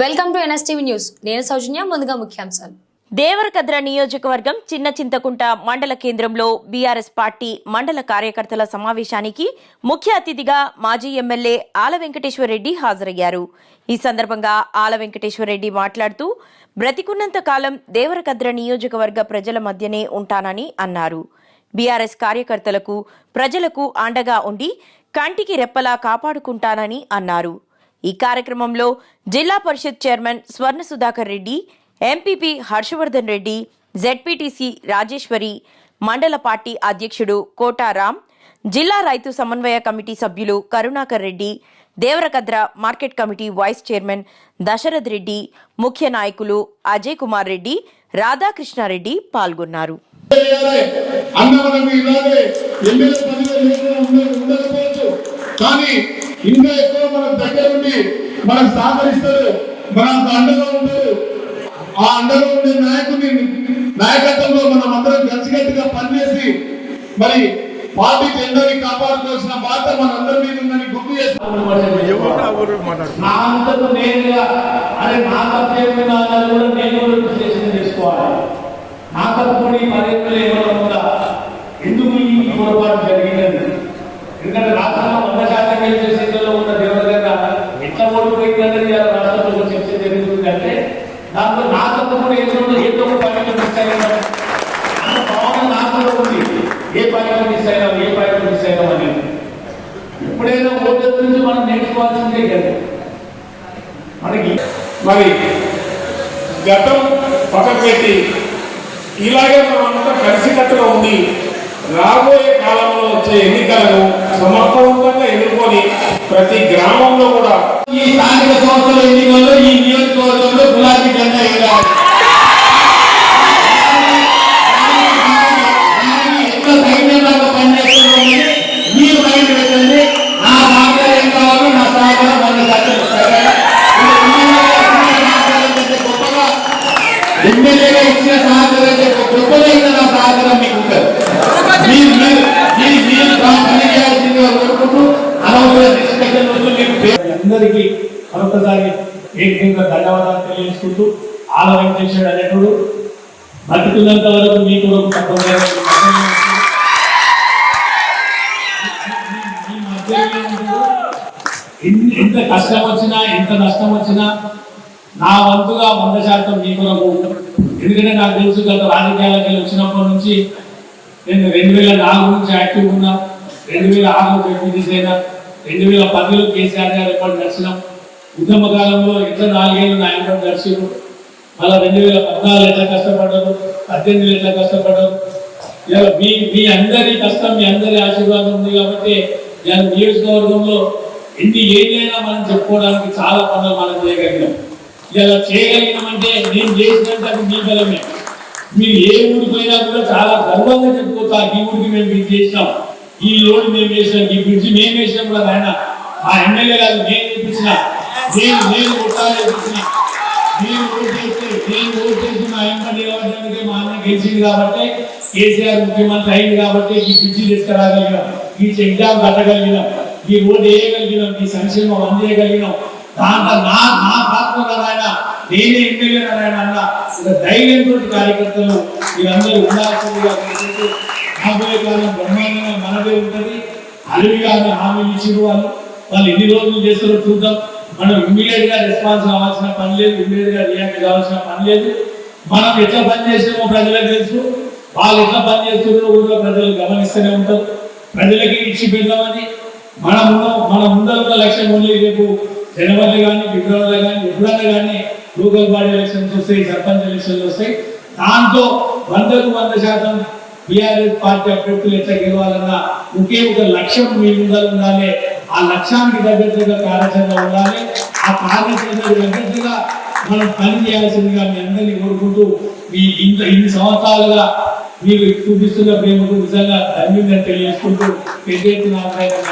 Welcome to NSTV news. నేను సౌజన్య ముందుగా ముఖ్యాంశాలు. దేవరకద్ర నియోజకవర్గం చిన్న చింతకుంట మండల కేంద్రంలో బీఆర్ఎస్ పార్టీ మండల కార్యకర్తల సమావేశానికి ముఖ్య అతిథిగా మాజీ ఎమ్మెల్యే ఆల వెంకటేశ్వరరెడ్డి హాజరయ్యారు. ఈ సందర్భంగా ఆల వెంకటేశ్వరరెడ్డి మాట్లాడుతూ బ్రతికున్నంత కాలం దేవరకద్ర నియోజకవర్గ ప్రజల మధ్యనే ఉంటానని అన్నారు. బీఆర్ఎస్ కార్యకర్తలకు ప్రజలకు అండగా ఉండి కంటికి రెప్పలా కాపాడుకుంటానని అన్నారు. ఈ కార్యక్రమంలో జిల్లా పరిషత్ chairman Swarna Sudhakar Reddy MPP Harshavardhan Reddy ZPTC Rajeshwari మండల పార్టీ అధ్యక్షుడు కోటారాం జిల్లా రైతు సమన్వయ కమిటీ సభ్యులు Karunakar Reddy Devarakadra market committee vice chairman Dasharath Reddy ముఖ్య నాయకులు అజయ్ కుమార్ రెడ్డి రాధాకృష్ణారెడ్డి పాల్గొన్నారు. కానీ ఇంకా ఎక్కువ మన దగ్గర ఉండి మనకు సహకరిస్తారు. మనకు అండగా ఉంటారు. ఆ అండగా ఉండే నాయకుని నాయకత్వంలో మనం అందరం కలిసికట్టుగా పనిచేసి మరి పార్టీ జెండాని కాపాడుకోవాల్సిన బాధ్యత మనందరి మీద ఉందని గుర్తు చేస్తాం నా అంతకు నేనుగా అరే నా తప్పేమైనా కూడా నేను కూడా విశ్లేషణ చేసుకోవాలి నా తప్పు కూడా ఈ పదేళ్ళు దాంట్లో కూడా ఏదో ఏదో ఒక పనిలో మిస్ అయినా అంత భావన నాకు ఉంది ఏ పనిలో మిస్ అయినా ఏ పనిలో మిస్ అయినా అని. ఎప్పుడైనా ఓటర్ గురించి మనం నేర్చుకోవాల్సిందే కదా మనకి మరి గతం పక్కన పెట్టి ఇలాగే మనమంతా కలిసికట్టుగా ఉంది రాబోయే కాలంలో వచ్చే ఎన్నికలను సమర్థవంతంగా ఎదుర్కొని ప్రతి గ్రామంలో కూడా ఎమ్మెల్యేగా ఇచ్చిన సహకారం కంటే గొప్పగా నా సహకారం మీకు ఉంటుంది మీరు మీరు మీరు పని చేయాల్సిందిగా కోరుకుంటూ అనవసర అందరికీ మరొకసారి ఏకంగా ధన్యవాదాలు తెలియజేసుకుంటూ ఆల వెంకటేశ్వరుడు అనేటుడు బతుకున్నంత వరకు మీ కొరకు ఎంత కష్టం వచ్చినా ఎంత నష్టం వచ్చినా నా వంతుగా వంద శాతం మీ కొరకు ఎందుకంటే నాకు తెలుసు గత రాజకీయాలకి వచ్చినప్పటి నుంచి నేను రెండు వేల నాలుగు నుంచి యాక్టివ్ ఉన్నా రెండు వేల ఆరులో జడ్పీటీసీ అయినా రెండు వేల పదిలో కేసీఆర్ గారు ఎప్పటి దర్శనం. ఉద్యమ కాలంలో ఎట్లా నాలుగేళ్ళు నా ఎంపటి దర్శనం మళ్ళీ రెండు వేల పద్నాలుగు ఎట్లా కష్టపడ్డారు పద్దెనిమిది ఎట్లా కష్టపడ్డారు ఇలా మీ మీ అందరి కష్టం మీ అందరి ఆశీర్వాదం ఉంది కాబట్టి ఇలా నియోజకవర్గంలో ఎన్ని ఏదైనా మనం చెప్పుకోవడానికి చాలా పనులు మనం చేయగలిగాం. ఇలా చేయగలిగినామంటే నేను చేసినంత మీ బలమే. మీరు ఏ ఊరికి పోయినా కూడా చాలా గర్వంగా చెప్పుకోవచ్చు ఈ ఊరికి మేము ఇది చేసినాం. ఈ లోన్ మేము వేసినాం ఈ బ్రిడ్జ్ మేము వేసినాం కూడా ఆయన ఆ ఎమ్మెల్యే గారు నేను చేపించిన నేను నేను కొట్టాలి చేపించిన నేను ఓటు చేస్తే నేను ఓటు చేసి మా ఎమ్మెల్యే అవ్వడానికి మా అన్న గెలిచింది కాబట్టి కేసీఆర్ ముఖ్యమంత్రి అయింది కాబట్టి ఈ బ్రిడ్జి తీసుకురాగలిగినాం ఈ చెక్ డ్యామ్ కట్టగలిగినాం ఈ రోడ్డు వేయగలిగినాం ఈ సంక్షేమం అందజేయగలిగినాం. దాంట్లో నా నా పాత్ర కదా ఆయన నేనే ఎమ్మెల్యే కదా అన్న ధైర్యంతో కార్యకర్తలు మీరందరూ ఉండాల్సిందిగా కోరుకుంటూ రాబోయే కాలం బ్రహ్మాండంగా మనదే ఉంటుంది. అడవిగా హామీలు ఇచ్చిన వాళ్ళు. వాళ్ళు ఎన్ని రోజులు చేస్తారో చూద్దాం. మనం ఇమ్మీడియట్గా రెస్పాన్స్ కావాల్సిన పని లేదు ఇమ్మీడియట్గా రియాక్ట్ కావాల్సిన పని లేదు. మనం ఎట్లా పని చేసామో ప్రజలకు తెలుసు. వాళ్ళు ఎట్లా పని చేస్తున్నారో కూడా ప్రజలు గమనిస్తూనే ఉంటారు. ప్రజలకి ఇచ్చి పెడదామని మన ముందు మన ముందర ఉన్న లక్ష్యం ఓన్లీ రేపు జనవరి కానీ ఫిబ్రవరి కానీ ఎప్పుడన్నా కానీ లోకల్ బాడీ ఎలక్షన్స్ వస్తాయి సర్పంచ్ ఎలక్షన్లు వస్తాయి. దాంతో వందకు వంద శాతం బీఆర్ఎస్ పార్టీ అభ్యర్థులు ఎట్లా గెలవాలన్నా ఒకే ఒక లక్ష్యం మీ ముందర ఉండాలి. ఆ లక్ష్యానికి తగ్గట్టుగా కార్యాచరణ ఉండాలి. ఆ కార్యాచరణకు తగ్గట్టుగా మనం పని చేయాల్సిందిగా మీ అందరినీ కోరుకుంటూ మీ ఇంత ఇన్ని సంవత్సరాలుగా మీరు చూపిస్తున్న ప్రేమకు నిజంగా ధన్యంగా తెలియజేసుకుంటూ పెద్ద ఎత్తున